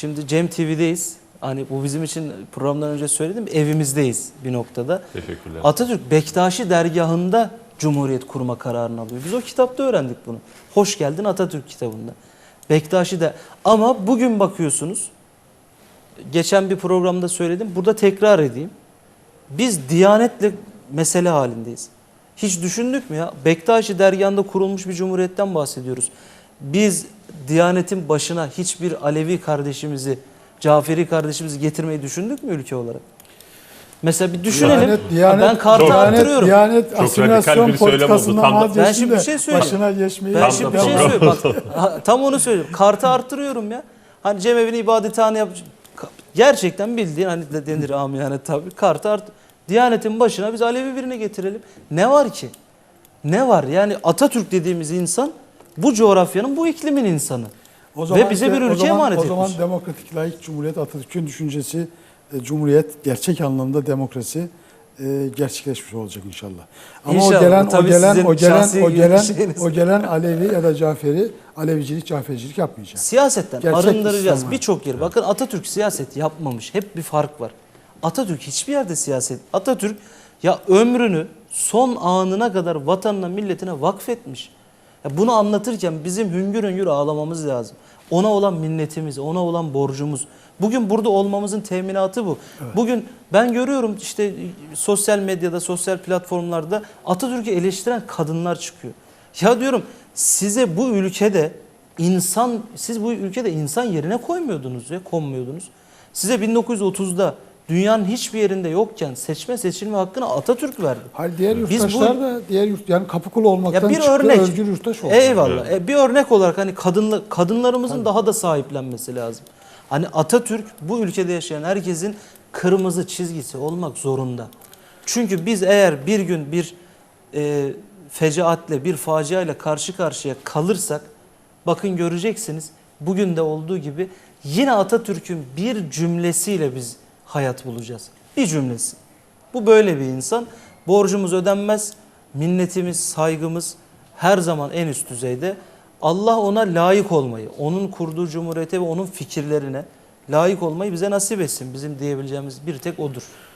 Şimdi Cem TV'deyiz. Hani bu bizim için programdan önce söyledim evimizdeyiz bir noktada. Teşekkürler. Atatürk Bektaşi dergahında Cumhuriyet kurma kararını alıyor. Biz o kitapta öğrendik bunu. Hoş geldin Atatürk kitabında. Bektaşi de ama bugün bakıyorsunuz geçen bir programda söyledim. Burada tekrar edeyim. Biz diyanetle mesele halindeyiz. Hiç düşündük mü ya? Bektaşi dergahında kurulmuş bir cumhuriyetten bahsediyoruz. Biz Diyanetin başına hiçbir Alevi kardeşimizi, Caferi kardeşimizi getirmeyi düşündük mü ülke olarak? Mesela bir düşünelim. Diyanet, Diyanet, ben kartı Çok- arttırıyorum. Diyanet radikal asimilasyon politikasından Tam da- vazgeçsin Ben şimdi de bir şey söyleyeyim. Başına geçmeyi Ben şimdi bir şey söyleyeyim. Bak, tam onu söylüyorum. Kartı arttırıyorum ya. Hani cemevini ibadethane yap. Gerçekten bildiğin hani de denir amiyane tabii. Kartı art. Diyanetin başına biz Alevi birini getirelim. Ne var ki? Ne var? Yani Atatürk dediğimiz insan bu coğrafyanın bu iklimin insanı. O Ve bize bir o ülke zaman- emanet O zaman etmiş. demokratik layık cumhuriyet Atatürk'ün düşüncesi e, cumhuriyet gerçek anlamda demokrasi e, gerçekleşmiş olacak inşallah. Ama İnşallah. o gelen o gelen o gelen o gelen şeyiniz. o gelen Alevi ya da Caferi Alevicilik, Cafericilik yapmayacak. Siyasetten Gerçek arındıracağız birçok yer. Bakın Atatürk siyaset yapmamış. Hep bir fark var. Atatürk hiçbir yerde siyaset. Atatürk ya ömrünü son anına kadar vatanına, milletine vakfetmiş. Ya bunu anlatırken bizim hüngür hüngür ağlamamız lazım. Ona olan minnetimiz, ona olan borcumuz. Bugün burada olmamızın teminatı bu. Bugün ben görüyorum işte sosyal medyada, sosyal platformlarda Atatürk'ü eleştiren kadınlar çıkıyor. Ya diyorum size bu ülkede insan, siz bu ülkede insan yerine koymuyordunuz ya, konmuyordunuz. Size 1930'da dünyanın hiçbir yerinde yokken seçme seçilme hakkını Atatürk verdi. Hayır diğer Biz yurttaşlar bu- da diğer yurt yani kapı kulu olmaktan Ya bir çıktı örnek. özgür yurttaş oldu. Eyvallah. E, bir örnek olarak hani kadınla, kadınlarımızın daha da sahiplenmesi lazım. Hani Atatürk bu ülkede yaşayan herkesin kırmızı çizgisi olmak zorunda. Çünkü biz eğer bir gün bir e, fecaatle, bir faciayla karşı karşıya kalırsak bakın göreceksiniz bugün de olduğu gibi yine Atatürk'ün bir cümlesiyle biz hayat bulacağız. Bir cümlesi. Bu böyle bir insan. Borcumuz ödenmez. Minnetimiz, saygımız her zaman en üst düzeyde. Allah ona layık olmayı, onun kurduğu cumhuriyete ve onun fikirlerine layık olmayı bize nasip etsin. Bizim diyebileceğimiz bir tek odur.